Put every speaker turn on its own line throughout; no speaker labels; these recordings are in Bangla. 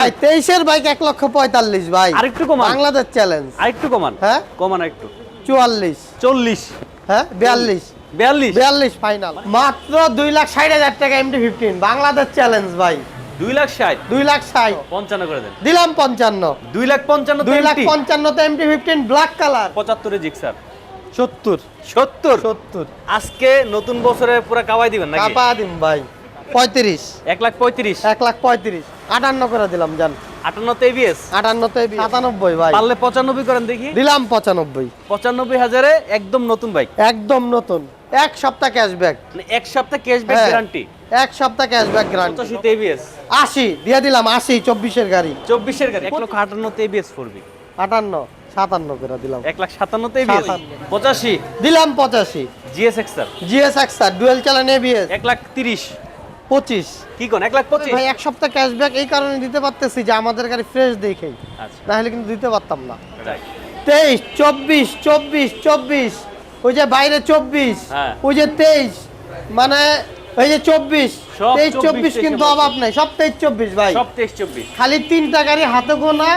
ভাই তেইশের বাইক এক লক্ষ পঁয়তাল্লিশ ভাই।
আরেকটু কমান।
বাংলাদেশ চ্যালেঞ্জ
আরেকটু কমান।
হ্যাঁ?
কমান একটু
চুয়াল্লিশ।
চল্লিশ।
হ্যাঁ? বিয়াল্লিশ।
বিয়াল্লিশ?
বিয়াল্লিশ ফাইনাল মাত্র দুই লাখ ষাট হাজার টাকা এমটি ফিফটিন বাংলাদেশ চ্যালেঞ্জ ভাই।
দুই লাখ ষাট?
দুই লাখ ষাট।
পঞ্চান্ন করে দেন।
দিলাম পঞ্চান্ন।
দুই লাখ পঞ্চান্ন
দুই লাখ পঞ্চান্নতে এমটি ফিফটিন ব্ল্যাক কালার
পঁচাত্তরে জিক্সার।
সত্তর।
সত্তর?
সত্তর।
আজকে নতুন বছরে পুরো কাওয়াই দিবেন নাকি?
কাপা দিম ভাই। পঁয়ত্রিশ।
এক লাখ পঁয়ত্রিশ।
এক লাখ পঁয়ত্রিশ। আটান্ন করে দিলাম জান।
আটান্নতে এবিএস?
আটান্নতে সাতানব্বই ভাই।
পারলে পঁচানব্বই করেন দেখি।
দিলাম পঁচানব্বই।
পঁচানব্বই হাজারে একদম নতুন বাইক।
একদম নতুন। এক সপ্তাহ ক্যাশব্যাক
মানে এক সপ্তাহ ক্যাশব্যাক। গ্যারান্টি
এক সপ্তাহ ক্যাশব্যাক গ্রান্ট
পঁচাশিতে এবিএস।
আশি দিয়ে দিলাম আশি চব্বিশের গাড়ি।
চব্বিশের গাড়ি এক লক্ষ আটান্নতে এবিএস ফোরবি
আটান্ন সাতান্ন করে দিলাম।
এক লাখ সাতান্নতে এবিএস। পঁচাশি।
দিলাম পঁচাশি।
GS XR
GS XR dual চালান এবিএস।
এক লাখ তিরিশ।
পঁচিশ।
কি কোন? এক লাখ পঁচিশ?
ভাই এক সপ্তাহ ক্যাশব্যাক এই কারণে দিতে পারতেছি যে আমাদের গাড়ি ফ্রেশ দেখেই।
আচ্ছা।
কিন্তু দিতে পারতাম না। তেইশ চব্বিশ চব্বিশ চব্বিশ। ওই যে বাইরে চব্বিশ
হ্যাঁ।
ওই যে তেইশ। মানে ওই যে চব্বিশ তেইশ
24
চব্বিশ কিন্তু অভাব নেই। সব তেইশ চব্বিশ ভাই।
সব তেইশ চব্বিশ।
খালি তিনটা গাড়ি হাতে গোনা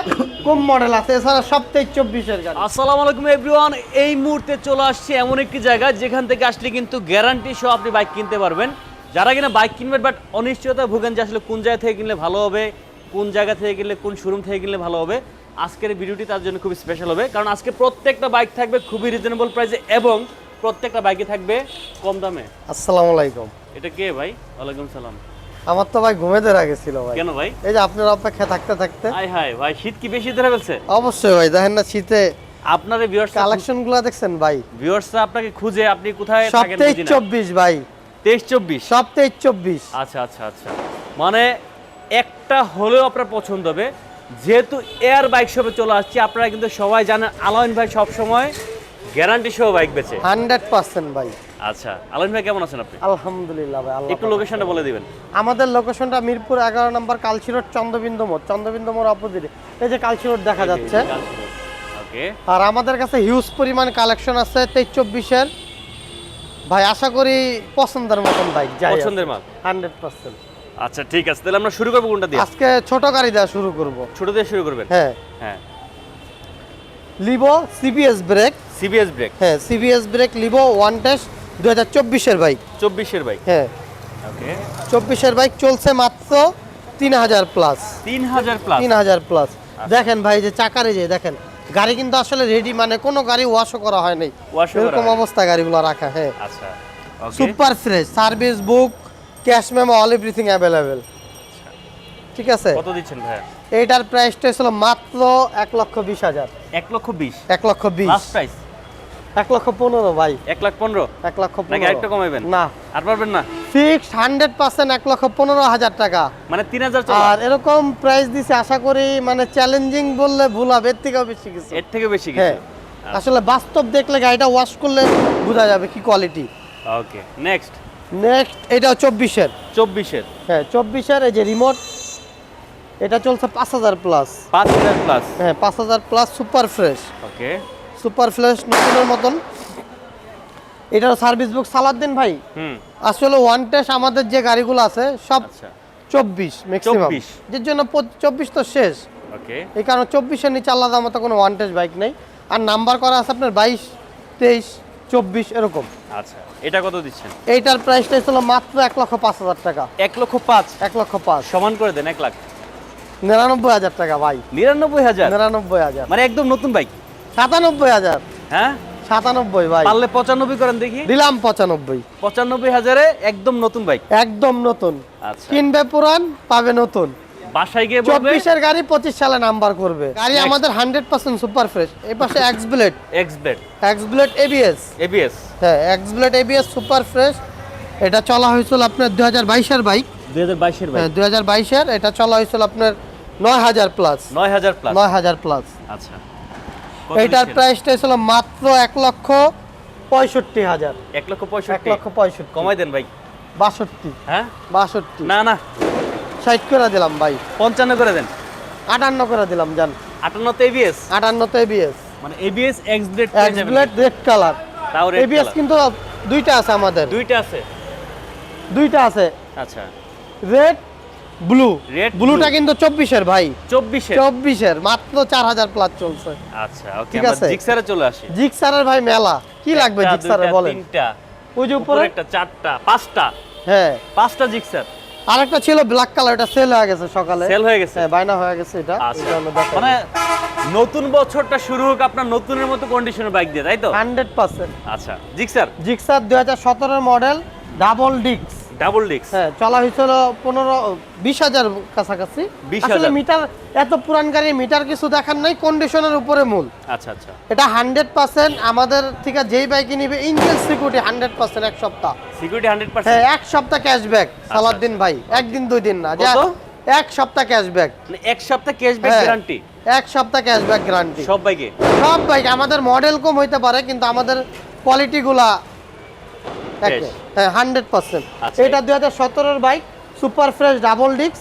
কম মডেল আছে। এছাড়া সব তেইশ চব্বিশের গাড়ি।
আসসালামু আলাইকুম এভরিওয়ান এই মুহূর্তে চলে আসছে এমন একটি জায়গা যেখান থেকে আসলে কিন্তু গ্যারান্টি সহ আপনি বাইক কিনতে পারবেন। যারা কিনা বাইক কিনবেন বাট অনিশ্চয়তা ভোগেন যে আসলে কোন জায়গা থেকে কিনলে ভালো হবে কোন জায়গা থেকে কিনলে কোন শোরুম থেকে কিনলে ভালো হবে। আজকের ভিডিওটি তার জন্য খুব স্পেশাল হবে কারণ আজকে প্রত্যেকটা বাইক থাকবে খুবই রিজনেবল প্রাইসে এবং প্রত্যেকটা বাইকে থাকবে কম দামে।
আসসালামু আলাইকুম।
এটা কে ভাই? ওয়ালাইকুম সালাম।
আমার তো ভাই ঘুমে ধরে গেছিল ভাই।
কেন ভাই?
এই যে আপনার অপেক্ষা থাকতে থাকতে।
হাই হাই ভাই শীত কি বেশি ধরে ফেলছে?
অবশ্যই ভাই দেখেন না শীতে
আপনার ভিউয়ার্স
কালেকশনগুলা দেখছেন ভাই।
ভিউয়ার্সরা আপনাকে খুঁজে আপনি কোথায় থাকেন
তেইশ
বুঝি না।
চব্বিশ ভাই।
তেইশ চব্বিশ?
সব তেইশ চব্বিশ।
আচ্ছা আচ্ছা আচ্ছা। মানে একটা হলেও আপনার পছন্দ হবে। যেহেতু এয়ার বাইক শপে চলে আসছি আপনারা কিন্তু সবাই জানেন আলাইন ভাই সব সময় গ্যারান্টি সহ বাইক বেচে।
হান্ড্রেড পার্সেন্ট ভাই।
আচ্ছা আলাইন ভাই কেমন আছেন আপনি?
আলহামদুলিল্লাহ ভাই
একটু লোকেশনটা বলে দিবেন।
আমাদের লোকেশনটা মিরপুর এগারো নম্বর কালচি রোড চন্দ্রবিন্দু মোড়। চন্দ্রবিন্দু মোড় অপোজিটে। এই যে কালচি রোড দেখা যাচ্ছে।
ওকে
আর আমাদের কাছে হিউজ পরিমাণ কালেকশন আছে তেইশ চব্বিশের। ভাই আশা করি পছন্দের মতন বাইক যাই
পছন্দের মাল?
হান্ড্রেড পার্সেন্ট
আচ্ছা ঠিক আছে তাহলে আমরা শুরু করব কোনটা দিয়ে?
আজকে ছোট গাড়ি দেওয়া শুরু করব।
ছোট দিয়ে শুরু করবেন?
হ্যাঁ।
হ্যাঁ।
Livo CBS brake
CBS brake
হ্যাঁ CBS brake Livo one test দু হাজার চব্বিশের বাইক
চব্বিশের বাইক
হ্যাঁ।
ওকে।
চব্বিশের বাইক চলছে মাত্র তিন হাজার প্লাস
তিন হাজার প্লাস
তিন হাজার প্লাস দেখেন ভাই যে চাকারে যে দেখেন। গাড়ি কিন্তু আসলে রেডি মানে কোনো গাড়ি ওয়াশও করা হয় নাই। এরকম অবস্থা গাড়িগুলো রাখা হ্যাঁ।
আচ্ছা okay
super fresh service book cash memo all everything available ঠিক আছে?
কত দিচ্ছেন ভাইয়া?
এইটার প্রাইসটা ছিল মাত্র এক লক্ষ বিশ হাজার।
এক লক্ষ বিশ?
এক লক্ষ বিশ।
লাস্ট প্রাইস
এক লক্ষ পনেরো ভাই।
এক লাখ পনেরো?
এক লক্ষ পনেরো।
আরেকটু কমাইবেন?
না।
আর পারবেন না?
ফিক্সড হান্ড্রেড পার্সেন্ট এক লক্ষ পনেরো হাজার টাকা।
মানে তিন হাজার
আর এরকম প্রাইস দিছে আশা করি মানে চ্যালেঞ্জিং বললে ভুল হবে এর থেকেও বেশি কিছু।
এর থেকে বেশি
হ্যাঁ। আসলে বাস্তব দেখলে গাড়িটা ওয়াশ করলে বোঝা যাবে কি কোয়ালিটি
ওকে নেক্সট
নেক্সট এটাও চব্বিশের।
চব্বিশের।
হ্যাঁ চব্বিশের এই যে রিমোট এটা চলছে পাঁচ হাজার প্লাস
পাঁচ হাজার প্লাস
হ্যাঁ পাঁচ হাজার plus super fresh
okay
super fresh নতুনের মতন। এটার সার্ভিস বুক সালাদ্দিন ভাই। আসলে ওয়ান টেস্ট আমাদের যে গাড়িগুলো আছে সব
আচ্ছা।
চব্বিশ ম্যাক্সিমাম
24
যের জন্য চব্বিশ তো শেষ। এই কারণে চব্বিশের নিচে আলাদা মতো কোনো ওয়ান টেস্ট বাইক নেই। আর নাম্বার করা আছে আপনার বাইশ তেইশ চব্বিশ এরকম।
আচ্ছা। এটা কত দিচ্ছেন?
এইটার প্রাইসটা ছিল মাত্র এক লক্ষ পাঁচ হাজার টাকা।
এক লক্ষ পাঁচ?
এক লক্ষ পাঁচ।
সমান করে দেন এক লাখ।
নিরানব্বই হাজার টাকা ভাই।
নিরানব্বই হাজার?
নিরানব্বই হাজার।
মানে একদম নতুন বাইক
সাতানব্বই হাজার।
হ্যাঁ?
সাতানব্বই ভাই।
পারলে পঁচানব্বই করেন দেখি।
দিলাম পঁচানব্বই।
পঁচানব্বই হাজারে একদম নতুন বাইক।
একদম নতুন।
আচ্ছা।
কিনবে পুরান পাবে নতুন।
বাসায় গিয়ে বলবে।
চব্বিশের গাড়ি পঁচিশ সালে নাম্বার করবে। গাড়ি আমাদের হান্ড্রেড পার্সেন্ট সুপার ফ্রেশ এই পাশে X blade
X blade
X blade ABS
ABS
হ্যাঁ X blade ABS super fresh এটা চলা হয়েছিল আপনার দু হাজার বাইশের বাইক
দুই হাজার বাইশের
হ্যাঁ দু হাজার বাইশের। এটা চলা হয়েছিল আপনার নয় হাজার প্লাস
নয় হাজার প্লাস
নয় হাজার প্লাস
আচ্ছা।
এইটার প্রাইসটা ছিল মাত্র এক লক্ষ পঁয়ষট্টি হাজার।
এক লক্ষ পঁয়ষট্টি?
লক্ষ পঁয়ষট্টি।
কমাই দেন ভাই।
বাষট্টি।
হ্যাঁ?
বাষট্টি।
না না।
ষাট করে দিলাম ভাই।
পঞ্চান্ন করে দেন।
আটান্ন করে দিলাম জান।
আটান্নতে এবিএস
আটান্নতে এবিএস
মানে ABS X blade
X blade red colour
তাও red
এবিএস কিন্তু দুইটা আছে আমাদের।
দুইটা আছে?
দুইটা আছে।
আচ্ছা।
রেড ব্লু
Red
ব্লুটা। কিন্তু চব্বিশের ভাই।
চব্বিশে
চব্বিশের মাত্র চার হাজার প্লাস চলছে।
আচ্ছা ওকে আমরা জিক্সারে চলে আসি।
জিক্সারের ভাই মেলা। কি লাগবে জিক্সারে বলেন?
তিনটা
ওই যে
উপরে? একটা চারটা পাঁচটা।
হ্যাঁ।
পাঁচটা জিক্সার
আরেকটা ছিল ব্ল্যাক কালার এটা সেল হয়ে গেছে সকালে।
সেল হয়ে গেছে?
হ্যাঁ বায়না হয়ে গেছে এটা।
আচ্ছা। মানে নতুন বছরটা শুরু হোক আপনার নতুনের মতো কন্ডিশনের বাইক দিয়ে তাই তো?
Hundred percent.
আচ্ছা জিক্সার
জিক্সার দুই হাজার সতেরোর মডেল ডাবল ডিক্স
ডাবল ডিক্স
হ্যাঁ চলা হয়েছিল পনেরো বিশ হাজার কাছাকাছি। আসলে মিটার এত পুরান মিটার কিছু দেখার নাই কন্ডিশনের উপরে মূল।
আচ্ছা আচ্ছা।
এটা হান্ড্রেড পার্সেন্ট আমাদের থেকে যেই বাইকে নিবে ইঞ্জিন সিকিউরিটি হান্ড্রেড পার্সেন্ট এক সপ্তাহ।
সিকিউরিটি হান্ড্রেড
হ্যাঁ
পার্সেন্ট
এক সপ্তাহ ক্যাশব্যাক সালাদ্দিন ভাই একদিন দুই দিন না এক সপ্তাহ ক্যাশব্যাক
মানে এক সপ্তাহ ক্যাশব্যাক। গ্যারান্টি
এক সপ্তাহ ক্যাশব্যাক গ্যারান্টি
সব বাইকে
সব বাইক আমাদের মডেল কম হইতে পারে কিন্তু আমাদের কোয়ালিটিগুলা। হ্যাঁ হান্ড্রেড পার্সেন্ট
আচ্ছা।
এটা দুই হাজার সতেরোর bike super fresh double disc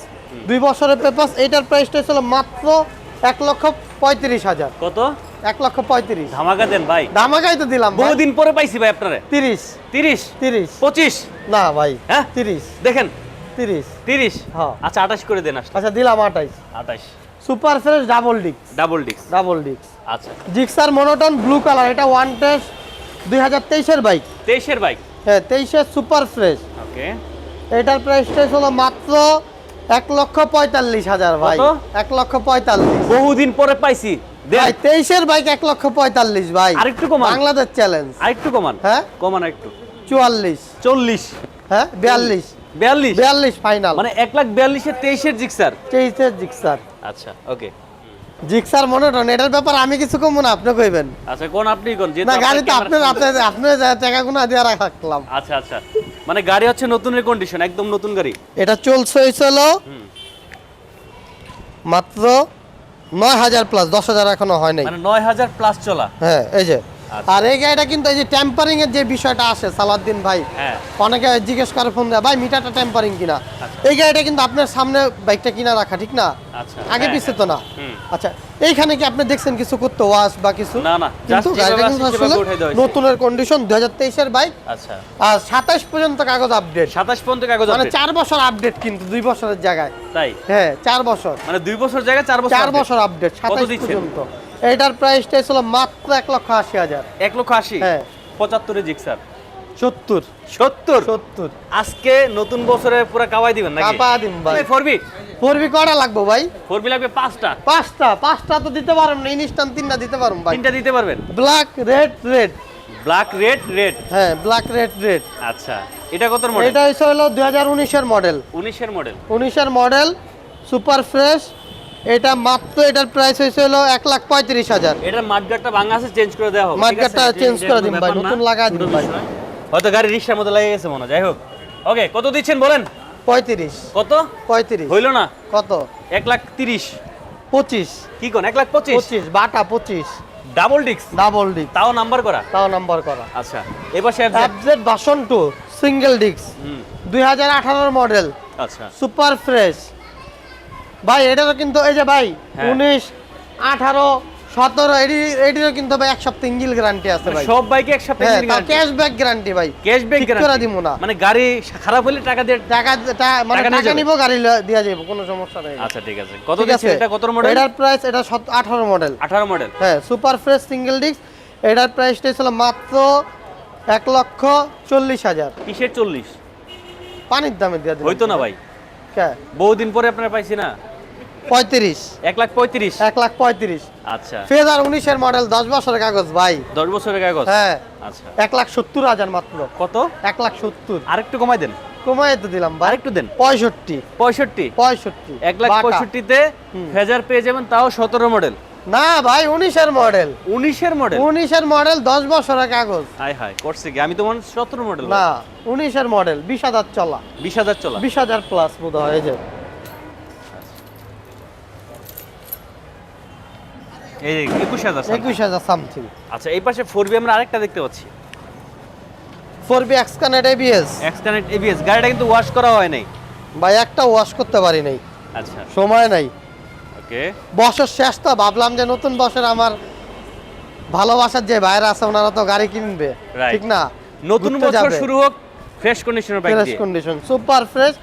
দুই বছরের পেপার এইটার প্রাইসটা ছিল মাত্র এক লক্ষ পঁয়ত্রিশ হাজার।
কত?
এক লক্ষ পঁয়ত্রিশ।
ধামাকা দেন ভাই।
ধামাকাই তো দিলাম
বহুদিন পরে পাইছি ভাই আপনারে।
তিরিশ।
তিরিশ?
তিরিশ।
পঁচিশ?
না ভাই
হ্যাঁ?
তিরিশ।
দেখেন।
তিরিশ।
তিরিশ?
হ্যাঁ।
আচ্ছা আঠাশ করে দেন
আচ্ছা দিলাম আঠাইশ।
আঠাশ
super fresh double disc.
Double ডিক্স
ডাবল ডিস্ক।
আচ্ছা।
Gixxer monotone blue colour. এটা ওয়ান টেস্ট দুই হাজার তেইশের বাইক।
তেইশের বাইক।
হ্যাঁ তেইশের সুপার ফ্রেশ।
ওকে।
এটার প্রাইসটা হলো মাত্র এক লক্ষ পঁয়তাল্লিশ হাজার ভাই। এক লক্ষ পঁয়তাল্লিশ।
বহুদিন পরে পাইছি।
ভাই তেইশের বাইক এক লক্ষ পঁয়তাল্লিশ ভাই।
আরেকটু কমান।
বাংলাদেশ চ্যালেঞ্জ
আরেকটু কমান।
হ্যাঁ?
কমান একটু
চুয়াল্লিশ।
চল্লিশ।
হ্যাঁ বিয়াল্লিশ।
বিয়াল্লিশ?
বিয়াল্লিশ ফাইনাল
মানে এক লাখ বিয়াল্লিশের তেইশের জিক্সার
তেইশের জিক্সার
আচ্ছা ওকে।
জিক্সার মনোটন এটার ব্যাপার আমি কিছু কমু না আপনি কইবেন।
আচ্ছা কোন আপনি কোন
না গাড়ি তো
আপনি
আপনার আপনি আপনি টাকা গুনা দিয়ে রাখলাম।
আচ্ছা আচ্ছা। মানে গাড়ি হচ্ছে নতুনের কন্ডিশন একদম নতুন গাড়ি?
এটা চলছে হয়েছিল। মাত্র নয় হাজার প্লাস দশ হাজার এখনও হয় নাই।
মানে নয় হাজার প্লাস চলা?
হ্যাঁ এই যে। আর এই গাড়িটা কিন্তু এই যে টেম্পারিং এর যে বিষয়টা আসে সালাদ্দিন ভাই
হ্যাঁ।
অনেকে জিজ্ঞেস করে ফোন দেয় ভাই মিটারটা টেম্পারিং কিনা?
আচ্ছা।
এই গাড়িটা কিন্তু আপনার সামনে বাইকটা কিনা রাখা ঠিক না?
আচ্ছা।
আগে
হ্যাঁ,
পিছে তো না। আচ্ছা এইখানে কি আপনি দেখছেন কিছু করতে ওয়াশ বা কিছু?
না, না,
কিন্তু
just
গাড়িটা কিন্তু আসলে নতুনের কন্ডিশন দুই হাজার তেইশের বাইক
আচ্ছা।
আর সাতাশ পর্যন্ত কাগজ আপডেট
সাতাশ পর্যন্ত কাগজ
মানে
update?
চার বছর আপডেট কিন্তু দুই বছরের জায়গায়।
তাই?
হ্যাঁ চার বছর।
মানে দুই বছর জায়গায় চার বছর
চার
update?
বছর আপডেট সাতাশ
দিচ্ছেন?
পর্যন্ত। এটার প্রাইসটা ছিল মাত্র এক লক্ষ আশি হাজার।
এক লক্ষ আশি?
হ্যাঁ।
পঁচাত্তরে জিক্সার।
সত্তর।
সত্তর?
সত্তর।
আজকে নতুন বছরে পুরো কাওয়াই দিবেন নাকি?
কাপা দিন ভাই।
ফোর বি
ফোরবি কটা লাগবো ভাই?
ফোর বি লাগবে পাঁচটা।
পাঁচটা। পাঁচটা তো দিতে পারুন না ইনস্টান তিনটা দিতে পারুন ভাই।
তিনটা দিতে পারবেন?
Black red red
black red red
হ্যাঁ ব্ল্যাক রেড রেড
আচ্ছা। এটা কত মডেল
এটা হলো দুই হাজার উনিশের মডেল
উনিশের মডেল
উনিশের মডেল সুপার ফ্রেশ এটা মাত্র এটার প্রাইস হয়েছে হলো এক লাখ পঁয়ত্রিশ হাজার।
এটার মাঠগাটটা ভাঙা আছে চেঞ্জ করে দেওয়া হবে
মাঠগাটটা
আছে?
করে দিন ভাই, নতুন লাগা দিন ভাই।
হয়তো গাড়ি রিক্সার মধ্যে লেগে গেছে মনে যাই হোক। ওকে কত দিচ্ছেন বলেন?
পঁয়ত্রিশ।
কত?
পঁয়ত্রিশ।
হইল না?
কত?
এক লাখ তিরিশ।
পঁচিশ।
কি কোন এক লাখ পঁচিশ?
পঁচিশ বাটা পঁচিশ।
ডাবল ডিক্স
ডাবল ডিক
তাও নাম্বার করা?
তাও নাম্বার করা।
আচ্ছা এবার সে
অ্যাবজেট ভার্সন টু সিঙ্গেল ডিস্ক
হুম।
দুই হাজার আঠারোর মডেল
আচ্ছা।
সুপার ফ্রেশ ভাই এটারও কিন্তু এই যে ভাই
হ্যাঁ।
উনিশ আঠারো সতেরো এটি এটিরও কিন্তু ভাই এক সপ্তাহ ইঞ্জিল গ্যারান্টি আছে ভাই।
সব বাইকে এক সপ্তাহ
হ্যাঁ ক্যাশব্যাক গ্যারান্টি ভাই।
ক্যাশব্যাক
করে দিব না।
মানে গাড়ি খারাপ হলে টাকা দিয়ে
টাকা মানে
টাকা?
নিব গাড়ি যাবে কোনো সমস্যা নেই।
আচ্ছা ঠিক আছে। কত এটা? কত মডেল
এটার প্রাইস এটা আঠারো মডেল
আঠারো মডেল
হ্যাঁ সুপার ফ্রেশ সিঙ্গেল ডিস্ক এটার প্রাইসটা ছিল মাত্র এক লক্ষ চল্লিশ হাজার।
কিসের চল্লিশ?
পানির দামে দিয়ে
হইতো না ভাই।
কে?
বহুদিন পরে আপনারা পাইছি না।
পঁয়ত্রিশ।
এক লাখ পঁয়ত্রিশ?
এক লাখ পঁয়ত্রিশ।
আচ্ছা।
উনিশের মডেল দশ বছরের কাগজ ভাই।
দশ বছরের কাগজ?
হ্যাঁ।
আচ্ছা।
এক লাখ সত্তর হাজার মাত্র।
কত?
এক লাখ সত্তর।
আরেকটু কমাই দেন।
কমাই তো দিলাম ভাই।
আরেকটু দেন।
পঁয়ষট্টি।
পঁয়ষট্টি?
পঁয়ষট্টি।
এক লাখ। পঁয়ষট্টিতে ফেজার পেয়ে যাবেন তাও সতেরো মডেল
না ভাই উনিশের মডেল
উনিশের মডেল
উনিশের মডেল দশ বছরের কাগজ।
হাই হাই করছে কি? আমি তো মনে সতেরো মডেল
না উনিশের মডেল বিশ হাজার চলা।
বিশ হাজার চলা।
বিশ হাজার প্লাস বোধ হয় যে।
এই একুশ হাজার
একুশ হাজার সামথিং।
আচ্ছা এই পাশে ফোর বি আমরা আরেকটা দেখতে পাচ্ছি।
Four B X connect ABS
এক্সটারনেট ABS গাড়িটা কিন্তু ওয়াশ করা হয় নাই।
ভাই একটা ওয়াশ করতে পারি নাই।
আচ্ছা।
সময় নাই।
ওকে।
বছর শেষ তো ভাবলাম যে নতুন বছর আমার ভালোবাসার যে বাইরে আছে ওনারা তো গাড়ি কিনবে। ঠিক না?
নতুন বছর শুরু হোক ফ্রেশ কন্ডিশনের bike
fresh condition super fresh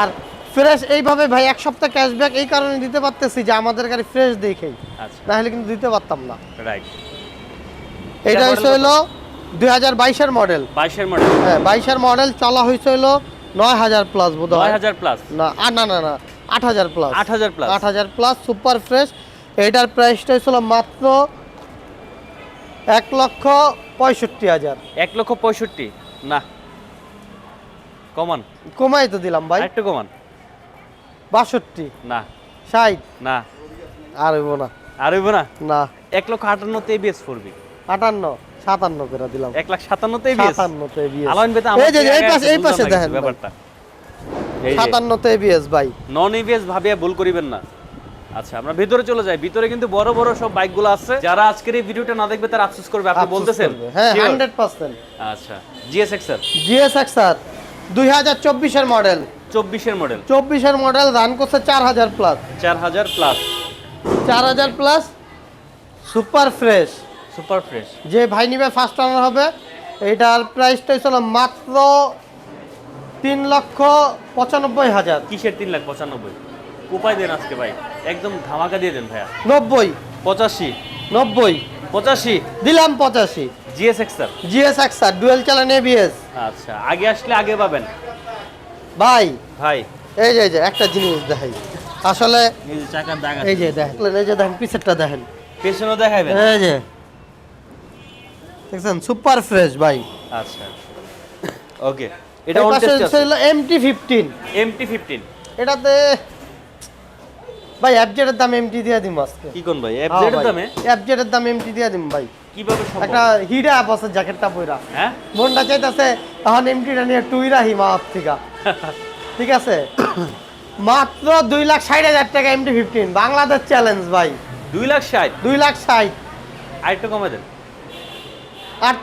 আর ফ্রেশ এইভাবে ভাই এক সপ্তাহ ক্যাশব্যাক এই কারণে দিতে পারতেছি যে আমাদের গাড়ি ফ্রেশ দেখেই।
আচ্ছা।
না হলে কিন্তু দিতে পারতাম না।
রাইট
এটা হচ্ছে হলো দুই হাজার বাইশের মডেল
বাইশের মডেল
হ্যাঁ বাইশের মডেল চলা হয়েছে হলো নয় হাজার প্লাস বোধ হয়।
হাজার প্লাস
না না না না আট হাজার প্লাস
আট হাজার প্লাস
আট হাজার প্লাস সুপার ফ্রেশ এটার প্রাইসটা ছিল মাত্র এক লক্ষ পঁয়ষট্টি হাজার।
এক লক্ষ পঁয়ষট্টি। না। কমান।
কমাই তো দিলাম ভাই।
একটু কমান।
বাষট্টি।
না।
ষাট।
না।
আর হইব না।
আর হইব না?
না।
এক লক্ষ আটান্নতে এবিএস
আটান্ন সাতান্ন করে দিলাম।
এক লাখ সাতান্নতে এবিএস
সাতান্নতে এবিএস
আলাইন বেতা
এই যে এই পাশে এই পাশে দেখেন।
ব্যাপারটা।
সাতান্নতে এবিএস ভাই।
নন এবিএস ভাবিয়া ভুল করিবেন না। আচ্ছা আমরা ভিতরে চলে যাই। ভিতরে কিন্তু বড় বড় সব বাইকগুলো আছে। যারা আজকের এই ভিডিওটা না দেখবে তারা আফসোস করবে। আপনি বলতেছেন।
হ্যাঁ
Sure?
হান্ড্রেড পার্সেন্ট
আচ্ছা জিএসএক্স এর।
জিএসএক্স স্যার দুই হাজার চব্বিশের মডেল
চব্বিশের মডেল।
চব্বিশের মডেল রান করছে চার হাজার প্লাস
চার হাজার প্লাস
চার হাজার plus super fresh
super fresh
যে ভাই নিবে ফার্স্ট রানার হবে এটার প্রাইসটা ছিল মাত্র তিন লক্ষ পঁচানব্বই হাজার।
কিসের তিন লাখ পঁচানব্বই? উপায় দেন আজকে ভাই। একদম ধামাকা দিয়ে দেন ভাইয়া।
নব্বই।
পঁচাশি।
নব্বই।
পঁচাশি।
দিলাম পঁচাশি।
জিএসএক্স এর
জিএসএক্স স্যার ডুয়েল চালান এবিএস
আচ্ছা আগে আসলে আগে পাবেন।
ভাই
ভাই।
এই যে এই যে একটা জিনিস দেখাই। আসলে
এই যে চাকার দাগ
এই যে দেখেন এই যে দেখেন পিছেরটা দেখেন।
পেছনেও দেখাবেন
এই যে। দেখছেন? সুপার ফ্রেশ ভাই।
আচ্ছা। ওকে। এটা অন টেস্ট আছে?
ছিল এমটি ফিফটিন
এমটি ফিফটিন
এটাতে ভাই অ্যাপজেটের দাম এমটি দিয়ে দিম আজকে।
কি কোন ভাই? এফজেড এর দামে?
অ্যাপজেটের দাম এমটি দিয়ে দিম ভাই।
কীভাবে সম্ভব?
একটা হিডা আছে জ্যাকেটটা পইরা।
হ্যাঁ?
মনটা চাইতেছে এখন এমটিটা নিয়ে টুইরা হি মাপ থেকে। ঠিক আছে? মাত্র দুই লাখ ষাট হাজার টাকা এমটি ফিফটিন বাংলাদেশ চ্যালেঞ্জ ভাই।
দুই লাখ ষাট?
দুই লাখ ষাট।
কমে দেন।
আট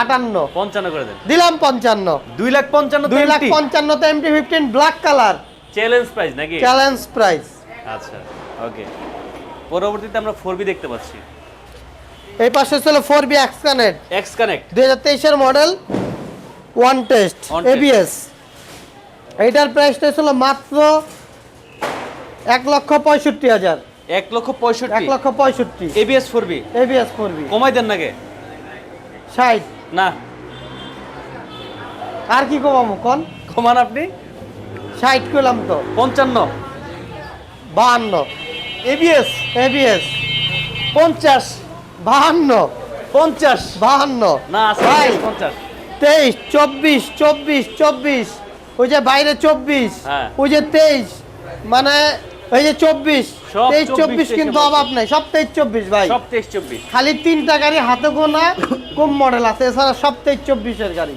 আটান্ন।
পঞ্চান্ন করে দেন।
দিলাম পঞ্চান্ন।
দুই লাখ পঞ্চান্ন
দুই lakh পঞ্চান্নতে MT fifteen black colour
challenge price নাকি?
চ্যালেঞ্জ প্রাইস
আচ্ছা ওকে পরবর্তীতে আমরা ফোর বি দেখতে পাচ্ছি।
এই পাশে ছিল four B X connect
X connect
দুই হাজার তেইশের মডেল ওয়ান টেস্ট. এবিএস এইটার প্রাইসটা ছিল মাত্র এক লক্ষ পঁয়ষট্টি হাজার।
এক লক্ষ পঁয়ষট্টি।
এক লক্ষ পঁয়ষট্টি।
ABS four B
ABS four B
কমাই দেন নাকি
ষাট।
না।
আর কি কমাবো কন?
কমান আপনি।
ষাট করলাম তো।
পঞ্চান্ন।
বাহান্ন।
এবিএস
এবিএস
পঞ্চাশ।
বাহান্ন।
পঞ্চাশ।
বাহান্ন।
না পঞ্চাশ।
তেইশ চব্বিশ চব্বিশ চব্বিশ। ওই যে বাইরে চব্বিশ
হ্যাঁ।
ওই যে তেইশ। মানে ওই যে চব্বিশ তেইশ চব্বিশ কিন্তু অভাব নাই সব তেইশ চব্বিশ ভাই।
সব তেইশ চব্বিশ।
খালি তিনটা গাড়ি হাতে গোনা কম মডেল আছে। এছাড়া সব তেইশ চব্বিশের গাড়ি।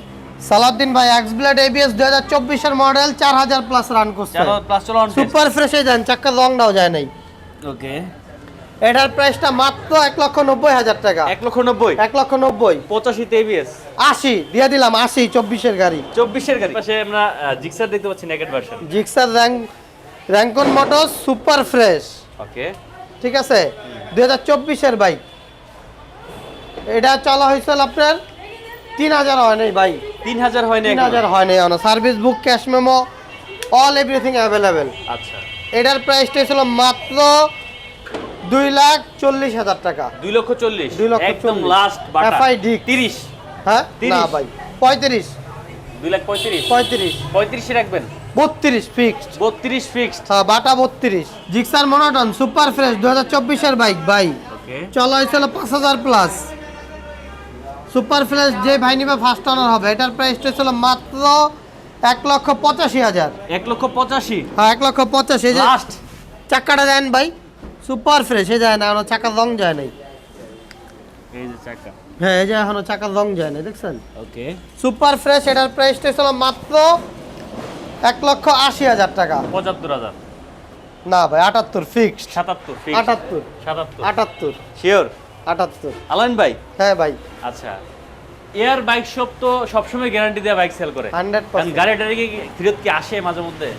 সালাউদ্দিন ভাই এক্স ব্লেড এবিএস দুই হাজার চব্বিশের মডেল চার হাজার প্লাস রান করছে। সুপার ফ্রেশে যান চাক্কা লংটাও যায় নাই।
ওকে
এটার প্রাইসটা মাত্র এক লক্ষ নব্বই হাজার টাকা।
এক লক্ষ নব্বই?
এক লক্ষ নব্বই।
পঁচাশিতে এবিএস
আশি দিয়ে দিলাম আশি চব্বিশের গাড়ি।
চব্বিশের গাড়ি। পাশে আমরা জিক্সার দেখতে পাচ্ছি নেকেট ভার্সন
জিক্সার র্যাঙ্ক র্যাঙ্কন মোটর সুপার ফ্রেশ
ওকে
ঠিক আছে? দুই হাজার চব্বিশের বাইক এটা চলা হয়েছিল আপনার তিন হাজার হয় নাই ভাই।
তিন হাজার হয়নি
তিন হাজার হয় নাই service book cash memo all everything available
আচ্ছা।
এটার প্রাইসটা ছিল মাত্র দুই লাখ চল্লিশ হাজার টাকা।
দুই লক্ষ চল্লিশ।
দুই লক্ষ
একদম লাস্ট
FI Dick।
তিরিশ।
হ্যাঁ। না ভাই পঁয়ত্রিশ।
দুই লাখ পঁয়ত্রিশ।
পঁয়ত্রিশ।
পঁয়ত্রিশে রাখবেন।
বত্রিশ ফিক্সড
বত্রিশ ফিক্সড
হ্যাঁ বাটা বত্রিশ। জিক্সার মনোটন সুপার ফ্রেশ দু হাজার চব্বিশের বাইক ভাই। চলা হয়েছিল পাঁচ হাজার প্লাস সুপার ফ্রেশ যে ভাই নিবে ফার্স্ট অনার হবে এটার প্রাইসটা ছিল মাত্র এক লক্ষ পঁচাশি হাজার।
এক লক্ষ পঁচাশি।
হ্যাঁ এক লক্ষ পঁচাশি।
লাস্ট
চাকাটা দেন ভাই। সুপার ফ্রেশ এ যায় না এখনও চাকার রং যায় নাই।
এই যে চাকা।
হ্যাঁ এই যে এখনও চাকার রং যায় নাই দেখছেন?
ওকে।
সুপার ফ্রেশ এটার প্রাইসটা ছিল মাত্র এক লক্ষ আশি হাজার টাকা।
পঁচাত্তর হাজার।
না ভাই আটাত্তর ফিক্সড
সাতাত্তর
আটাত্তর।
সাতাত্তর।
আটাত্তর।
শিওর
আটাত্তর।
আলাইন ভাই?
হ্যাঁ ভাই।
আচ্ছা। এয়ার বাইক শপ তো সবসময় গ্যারান্টি দেওয়া বাইক সেল করে।
হান্ড্রেড
গাড়ি টাড়ি কি ফেরত কি আসে মাঝে মধ্যে?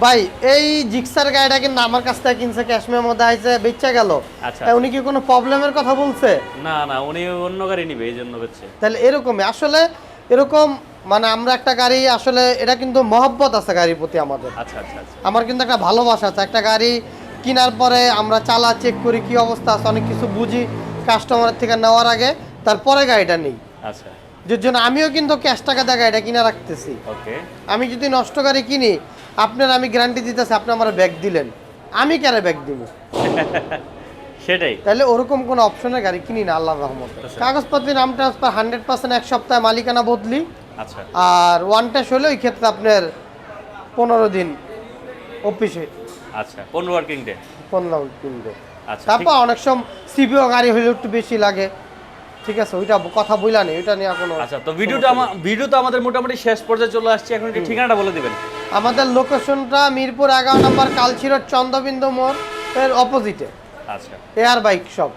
ভাই এই জিক্সার গাড়িটা কিন্তু আমার কাছ থেকে কিনছে ক্যাশমের মধ্যে আইছে বেচা গেল।
আচ্ছা।
উনি কি কোনো প্রবলেমের কথা বলছে?
না না উনি অন্য গাড়ি নিবে এই জন্য হচ্ছে
তাহলে এরকমই আসলে এরকম মানে আমরা একটা গাড়ি আসলে এটা কিন্তু মহব্বত আছে গাড়ির প্রতি আমাদের।
আচ্ছা আচ্ছা আচ্ছা।
আমার কিন্তু একটা ভালোবাসা আছে একটা গাড়ি কেনার পরে আমরা চালা চেক করি কি অবস্থা আছে অনেক কিছু বুঝি কাস্টমারের থেকে নেওয়ার আগে তারপরে গাড়িটা নেই।
আচ্ছা।
যার জন্য আমিও কিন্তু ক্যাশ টাকা দিয়ে গাড়িটা কিনে রাখতেছি।
ওকে
আমি যদি নষ্ট গাড়ি কিনি আপনার আমি গ্যারান্টি দিতেছি আপনি আমার ব্যাগ দিলেন। আমি কেন ব্যাগ দিব?
সেটাই।
তাহলে ওরকম কোনো অপশনের গাড়ি কিনি না আল্লাহ রহমত।
আচ্ছা।
কাগজপত্র নাম ট্রান্সফার হান্ড্রেড পার্সেন্ট এক সপ্তাহে মালিকানা বদলি।
আচ্ছা।
আর ওয়ান টেস্ট হলে ওই ক্ষেত্রে আপনার পনেরো দিন অফিসে
আচ্ছা পনেরো ওয়ার্কিং ডে
পনেরো কিনবে
আচ্ছা
তারপর অনেক সময় সিবিও গাড়ি হলে একটু বেশি লাগে। ঠিক আছে ওইটা কথা বইলা নেই ওইটা নিয়ে কোনো
আচ্ছা তো ভিডিওটা আমার ভিডিও তো আমাদের মোটামুটি শেষ পর্যায়ে চলে আসছে এখন একটু ঠিকানাটা বলে দিবেন।
আমাদের লোকেশনটা মিরপুর এগারো নম্বর কালচিরোড চন্দ্রবিন্দু মোড় এর অপোজিটে
আচ্ছা।
Air bike shop